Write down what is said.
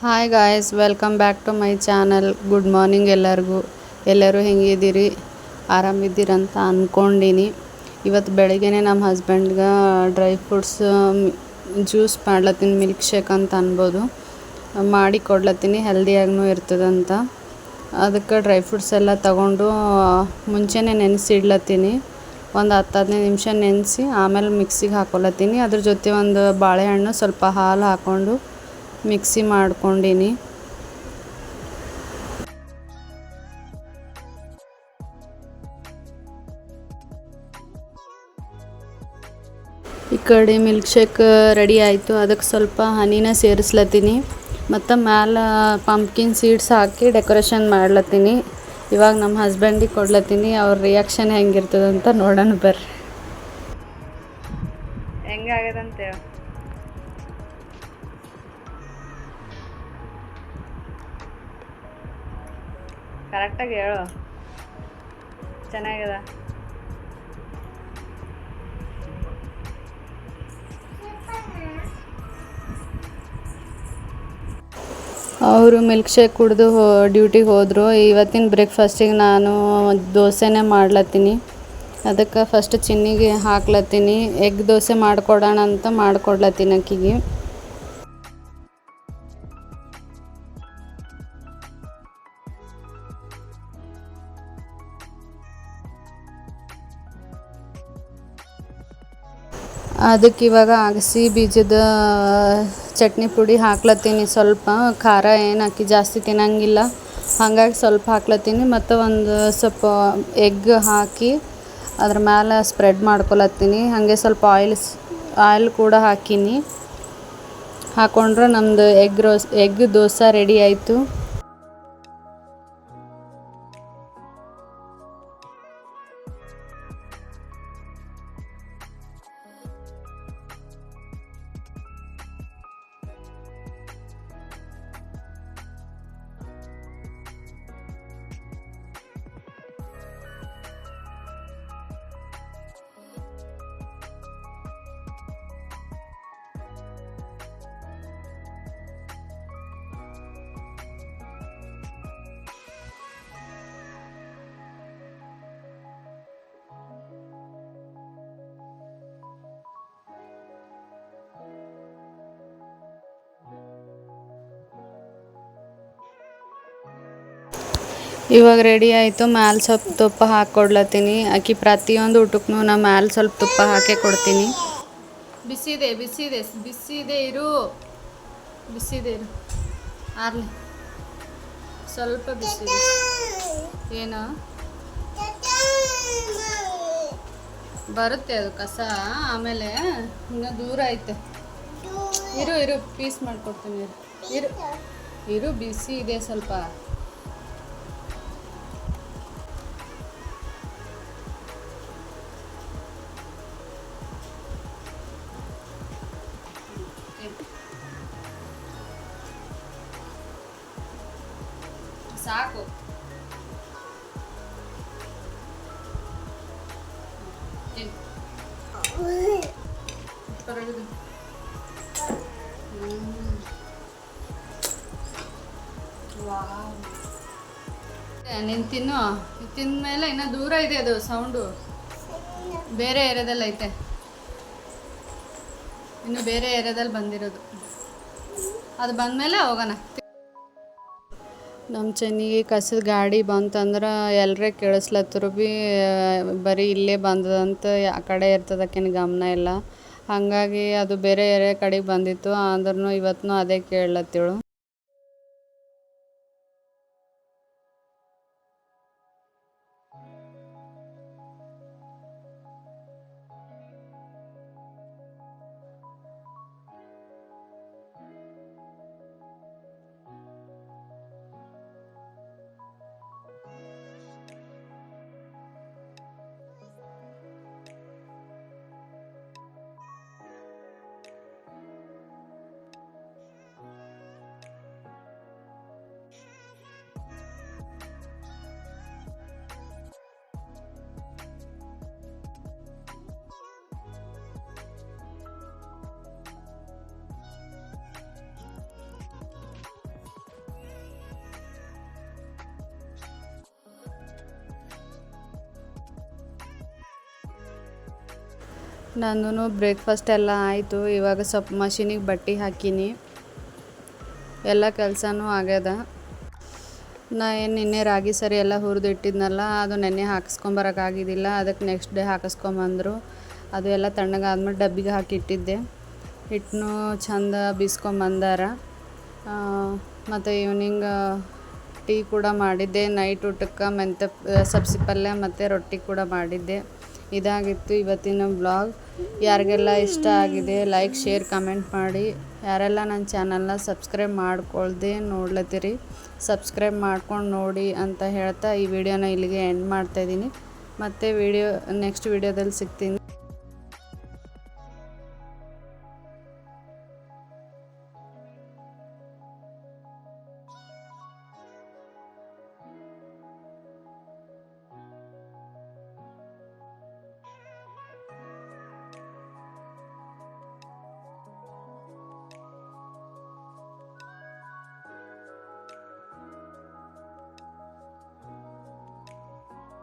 Hi guys welcome back to my channel good morning ಎಲ್ಲರಿಗೂ. ಎಲ್ಲರೂ ಹೆಂಗಿದ್ದೀರಿ? ಆರಾಮಿದ್ದೀರಂತ ಅಂದ್ಕೊಂಡಿನಿ ಇವತ್ತು ಬೆಳಗ್ಗೆನೇ ನಮ್ಮ ಹಸ್ಬೆಂಡ್ಗೆ ಡ್ರೈ ಫ್ರೂಟ್ಸ್ ಜ್ಯೂಸ್ ಮಾಡ್ಲತ್ತೀನಿ ಮಿಲ್ಕ್ ಶೇಕ್ ಅಂತ ಅನ್ಬೋದು. ಮಾಡಿ ಕೊಡ್ಲತ್ತೀನಿ ಹೆಲ್ದಿಯಾಗೂ ಇರ್ತದಂತ. ಅದಕ್ಕೆ ಡ್ರೈ ಫ್ರೂಟ್ಸ್ ಎಲ್ಲ ತಗೊಂಡು, ಮುಂಚೆನೇ ನೆನೆಸಿಡ್ಲತ್ತೀನಿ. ಒಂದು ಹತ್ತು ಹದಿನೈದು ನಿಮಿಷ ನೆನೆಸಿ, ಆಮೇಲೆ ಮಿಕ್ಸಿಗೆ ಹಾಕೊಳತ್ತೀನಿ ಅದ್ರ ಜೊತೆ ಒಂದು ಬಾಳೆಹಣ್ಣು ಸ್ವಲ್ಪ ಹಾಲು ಹಾಕ್ಕೊಂಡು ಮಿಕ್ಸಿ ಮಾಡ್ಕೊಂಡಿನಿ. ಈ ಕಡೆ ಮಿಲ್ಕ್ ಶೇಕ್ ರೆಡಿ ಆಯಿತು. ಅದಕ್ಕೆ ಸ್ವಲ್ಪ ಹನಿನ ಸೇರಿಸ್ಲತ್ತೀನಿ. ಮತ್ತು ಮ್ಯಾಲೆ ಪಂಪ್ಕಿನ್ ಸೀಡ್ಸ್ ಹಾಕಿ ಡೆಕೋರೇಷನ್ ಮಾಡ್ಲತ್ತೀನಿ. ಇವಾಗ ನಮ್ಮ ಹಸ್ಬೆಂಡಿಗೆ ಕೊಡ್ಲತ್ತೀನಿ. ಅವ್ರ ರಿಯಾಕ್ಷನ್ ಹೆಂಗಿರ್ತದಂತ ನೋಡೋಣ ಬರ್ರಿ. ಹೆಂಗಾಗದಂತೆ? ಕರೆಕ್ಟಾಗಿ ಹೇಳು. ಚೆನ್ನಾಗಿದೆ. ಅವರು ಮಿಲ್ಕ್ ಶೇಕ್ ಕುಡಿದು ಹೋ ಡ್ಯೂಟಿಗೆ ಹೋದರು. ಇವತ್ತಿನ ಬ್ರೇಕ್ಫಾಸ್ಟಿಗೆ ನಾನು ದೋಸೆನೇ ಮಾಡ್ಲತ್ತೀನಿ. ಅದಕ್ಕೆ ಫಸ್ಟ್ ಚಿನ್ನಿಗೆ ಹಾಕ್ಲತ್ತೀನಿ. ಎಗ್ ದೋಸೆ ಮಾಡಿಕೊಡೋಣ ಅಂತ ಮಾಡಿಕೊಡ್ಲತ್ತೀನಿ ಆಕಿಗೆ ಅದಕ್ಕೆ ಇವಾಗ ಅಗಸಿ ಬೀಜದ ಚಟ್ನಿ ಪುಡಿ ಹಾಕ್ಲತ್ತೀನಿ. ಸ್ವಲ್ಪ ಖಾರ ಏನು ಹಾಕಿ ಜಾಸ್ತಿ ತಿನ್ನಂಗಿಲ್ಲ. ಹಾಗಾಗಿ ಸ್ವಲ್ಪ ಹಾಕ್ಲತ್ತೀನಿ. ಮತ್ತು ಒಂದು ಸ್ವಲ್ಪ ಎಗ್ ಹಾಕಿ ಅದ್ರ ಮೇಲೆ ಸ್ಪ್ರೆಡ್ ಮಾಡ್ಕೊಳತ್ತೀನಿ. ಹಾಗೆ ಸ್ವಲ್ಪ ಆಯಿಲ್ ಆಯಿಲ್ ಕೂಡ ಹಾಕೀನಿ. ಹಾಕೊಂಡ್ರೆ ನಮ್ಮದು egg roast egg dosa ready ಆಯಿತು. ಇವಾಗ ರೆಡಿ ಆಯಿತು. ಮ್ಯಾಲೆ ಸ್ವಲ್ಪ ತುಪ್ಪ ಹಾಕ್ಕೊಡ್ಲತ್ತೀನಿ. ಆಕಿ ಪ್ರತಿಯೊಂದು ಊಟಕ್ಕೂ ನಾ ಮ್ಯಾಲೆ ಸ್ವಲ್ಪ ತುಪ್ಪ ಹಾಕಿ ಕೊಡ್ತೀನಿ. ಬಿಸಿದೆ ಬಿಸಿದೆ ಬಿಸಿದೆ ಇರು. ಬಿಸಿದೆ ಇರು. ಆರ್ಲಿ. ಸ್ವಲ್ಪ ಬಿಸಿದೆ. ಏನು? ಬರುತ್ತೆ ಅದು ಕಸ. ಆಮೇಲೆ ಇನ್ನೂ ದೂರ ಐತೆ. ಇರು ಇರು, ಪೀಸ್ ಮಾಡಿಕೊಡ್ತೀನಿ. ಇರು ಇರು ಬಿಸಿ ಇದೆ ಸ್ವಲ್ಪ. ಸಾಕು. ಏ, ನೀನ್ ತಿನ್ನು. ತಿಂದ್ಮೇಲೆ ಇನ್ನ ದೂರ ಇದೆ ಅದು ಸೌಂಡು ಬೇರೆ ಏರಿಯಾದಲ್ಲಿ ಐತೆ. ಇನ್ನು ಬೇರೆ ಏರಿಯಾದಲ್ಲಿ ಬಂದಿರೋದು. ಅದು ಬಂದ್ಮೇಲೆ ಹೋಗೋಣ. ನಮ್ಮ ಚೆನ್ನಿಗೆ ಕಸದ ಗಾಡಿ ಬಂತಂದ್ರೆ ಎಲ್ಲರೇ ಕೇಳಿಸ್ಲತ್ತರು ಭೀ ಬರೀ ಇಲ್ಲೇ ಬಂದದಂತ ಆ ಕಡೆ ಇರ್ತದಕ್ಕೇನು ಗಮನ ಇಲ್ಲ. ಹಾಗಾಗಿ ಅದು ಬೇರೆ ಏರಿಯಾ ಕಡೆಗೆ ಬಂದಿತ್ತು. ಅಂದ್ರೂ ಇವತ್ತೂ ಅದೇ ಕೇಳತ್ತಿಳು ನಂದು ಬ್ರೇಕ್ಫಾಸ್ಟ್ ಎಲ್ಲ ಆಯಿತು. ಇವಾಗ ಸ್ವಲ್ಪ ಮಷಿನಿಗೆ ಬಟ್ಟೆ ಹಾಕೀನಿ. ಎಲ್ಲ ಕೆಲಸನೂ ಆಗ್ಯದ. ನಾ ಏನು ನಿನ್ನೆ ರಾಗಿ ಸರಿ ಎಲ್ಲ ಹುರಿದು ಇಟ್ಟಿದ್ನಲ್ಲ ಅದು ನೆನ್ನೆ ಹಾಕಿಸ್ಕೊಂಬರೋಕ್ಕಾಗಿದ್ದಿಲ್ಲ ಅದಕ್ಕೆ ನೆಕ್ಸ್ಟ್ ಡೇ ಹಾಕಿಸ್ಕೊಂಬಂದರು. ಅದು ಎಲ್ಲ ತಣ್ಣಗಾದ್ಮೇಲೆ ಡಬ್ಬಿಗೆ ಹಾಕಿಟ್ಟಿದ್ದೆ. ಹಿಟ್ಟನ್ನು ಚಂದ ಬೀಸ್ಕೊಂಬಂದಾರ. ಮತ್ತು ಈವ್ನಿಂಗ್ ಟೀ ಕೂಡ ಮಾಡಿದ್ದೆ. ನೈಟ್ ಊಟಕ್ಕೆ ಮೆಂತ್ಯ ಸಬ್ಸಿ ಪಲ್ಯ ಮತ್ತು ರೊಟ್ಟಿ ಕೂಡ ಮಾಡಿದ್ದೆ. ಇದಾಗಿತ್ತು ಇವತ್ತಿನ ಬ್ಲಾಗ್ ಯಾರಿಗೆಲ್ಲ ಇಷ್ಟ ಆಗಿದೆ ಲೈಕ್ ಶೇರ್ ಕಮೆಂಟ್ ಮಾಡಿ. ಯಾರೆಲ್ಲ ನನ್ನ ಚಾನಲ್ನ ಸಬ್ಸ್ಕ್ರೈಬ್ ಮಾಡ್ಕೊಳ್ದೆ ನೋಡ್ಲತ್ತೀರಿ ಸಬ್ಸ್ಕ್ರೈಬ್ ಮಾಡ್ಕೊಂಡು ನೋಡಿ ಅಂತ ಹೇಳ್ತಾ ಈ ವಿಡಿಯೋನ ಇಲ್ಲಿಗೆ ಎಂಡ್ ಮಾಡ್ತಾಯಿದ್ದೀನಿ ಮತ್ತು ವಿಡಿಯೋ ನೆಕ್ಸ್ಟ್ ವಿಡಿಯೋದಲ್ಲಿ ಸಿಗ್ತೀನಿ.